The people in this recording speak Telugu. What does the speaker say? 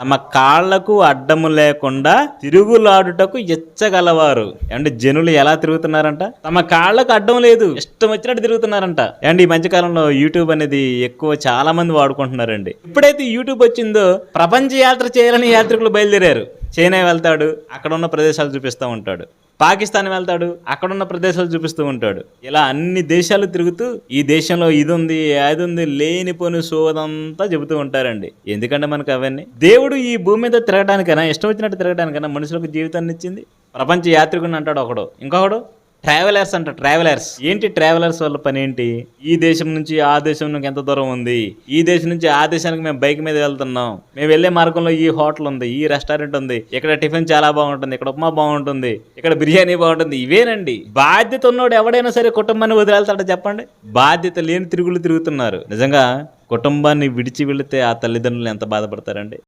తమ కాళ్ళకు అడ్డము లేకుండా తిరుగులాడుటకు ఎచ్చగలవారు అండ్ జనులు ఎలా తిరుగుతున్నారంట? తమ కాళ్ళకు అడ్డం లేదు. ఇష్టం వచ్చినట్టు తిరుగుతున్నారంట. అండ్ ఈ మధ్యకాలంలో యూట్యూబ్ అనేది ఎక్కువ చాలా మంది వాడుకుంటున్నారండి. ఎప్పుడైతే యూట్యూబ్ వచ్చిందో ప్రపంచ యాత్ర చేయాలని యాత్రికులు బయలుదేరారు. చైనా వెళ్తాడు అక్కడ ఉన్న ప్రదేశాలు చూపిస్తూ ఉంటాడు. పాకిస్తాన్ వెళ్తాడు అక్కడ ఉన్న ప్రదేశాలు చూపిస్తూ ఉంటాడు. ఇలా అన్ని దేశాలు తిరుగుతూ ఈ దేశంలో ఇది ఉంది అది ఉంది లేనిపోని సోదంతా చెబుతూ ఉంటారండి. ఎందుకంటే మనకు అవన్నీ. దేవుడు ఈ భూమి మీద తిరగడానికైనా ఇష్టం వచ్చినట్టు తిరగడానికైనా మనుషులకు జీవితాన్ని ఇచ్చింది. ప్రపంచ యాత్రికుని అంటాడు ఒకడు. ఇంకొకడు? ట్రావెలర్స్ అంట ట్రావెలర్స్ ఏంటి ట్రావెలర్స్ వల్ల పని ఏంటి? ఈ దేశం నుంచి ఆ దేశం నుంచి ఎంత దూరం ఉంది? ఈ దేశం నుంచి ఆ దేశానికి మేము బైక్ మీద వెళ్తున్నాం. మేము వెళ్ళే మార్గంలో ఈ హోటల్ ఉంది ఈ రెస్టారెంట్ ఉంది. ఇక్కడ టిఫిన్ చాలా బాగుంటుంది ఇక్కడ ఉప్మా బాగుంటుంది ఇక్కడ బిర్యానీ బాగుంటుంది. ఇవేనండి. బాధ్యత ఉన్నోడు ఎవడైనా సరే కుటుంబాన్ని వదిలేస్తాడో చెప్పండి. బాధ్యత లేని తిరుగులు తిరుగుతున్నారు. నిజంగా కుటుంబాన్ని విడిచి వెళితే ఆ తల్లిదండ్రులు ఎంత బాధపడతారండి?